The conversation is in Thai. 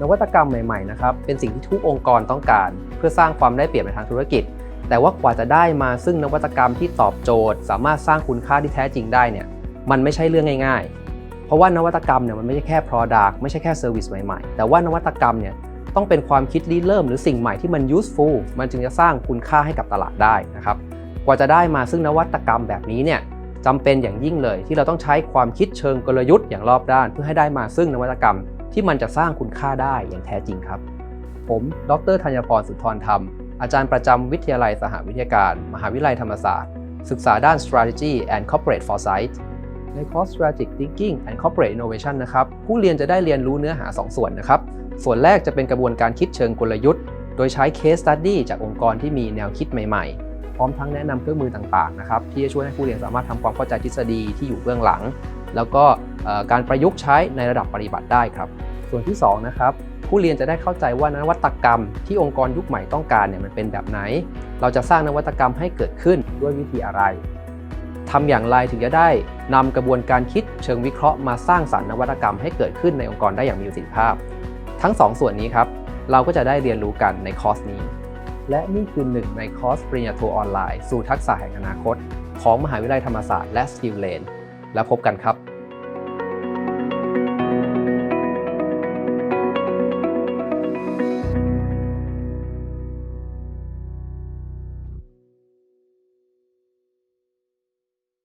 นวัตกรรมใหม่ๆนะครับเป็นสิ่งที่ทุกองค์กรต้องการ เพื่อสร้างความได้เปรียบในทางธุรกิจ แต่ว่ากว่าจะได้มาซึ่งนวัตกรรมที่ตอบโจทย์ สามารถสร้างคุณค่าที่แท้จริงได้เนี่ยมันไม่ใช่เรื่องง่ายๆ เพราะว่านวัตกรรมเนี่ยมันไม่ใช่แค่ Product ไม่ใช่แค่ Service ใหม่ๆ แต่ว่านวัตกรรมเนี่ยต้องเป็นความคิดริเริ่มหรือสิ่งใหม่ที่มัน useful มันจึงจะสร้างคุณค่าให้กับตลาดได้นะครับกว่าจะได้มาซึ่งนวัตกรรมแบบนี้เนี่ยจำเป็นอย่างยิ่งเลยที่เราต้องใช้ความคิดเชิงกลยุทธ์อย่างรอบด้าน เพื่อให้ได้มาซึ่งนวัตกรรม ที่มันจะสร้างคุณค่าได้อย่างแท้จริงครับ ผม ดรธัญพรสุนทรธรรม อาจารย์ประจำวิทยาลัยสหวิทยาการ มหาวิทยาลัยธรรมศาสตร์ ศึกษาด้าน strategy and corporate foresight ในคอร์ส strategic thinking and corporate innovation นะครับ ผู้เรียนจะได้เรียนรู้เนื้อหา 2 ส่วนนะครับ ส่วนแรกจะเป็นกระบวนการคิดเชิงกลยุทธ์ โดยใช้ case study จากองค์กรที่มีแนวคิดใหม่ๆพร้อมทั้งแนะนำเครื่องมือต่างๆนะครับที่จะช่วยให้ผู้เรียนสามารถทำความเข้าใจทฤษฎีที่อยู่เบื้องหลัง แล้วก็ การประยุกต์ใช้ในระดับปฏิบัติได้ครับ ส่วนที่สองนะครับผู้เรียนจะได้เข้าใจว่านวัตกรรมที่องค์กรยุคใหม่ต้องการเนี่ยมันเป็นแบบไหน เราจะสร้างนวัตกรรมให้เกิดขึ้นด้วยวิธีอะไรทำอย่างไรถึงจะได้นำกระบวนการคิดเชิงวิเคราะห์มาสร้างสรรค์นวัตกรรมให้เกิดขึ้นในองค์กรได้อย่างมีประสิทธิภาพ ทั้งสองส่วนนี้ครับเราก็จะได้เรียนรู้กันในคอร์สนี้ และนี่คือหนึ่งในคอร์สปริญญาโทออนไลน์ สู่ทักษะแห่งอนาคต ของมหาวิทยาลัยธรรมศาสตร์และ Skill Lane แล้วพบกันครับ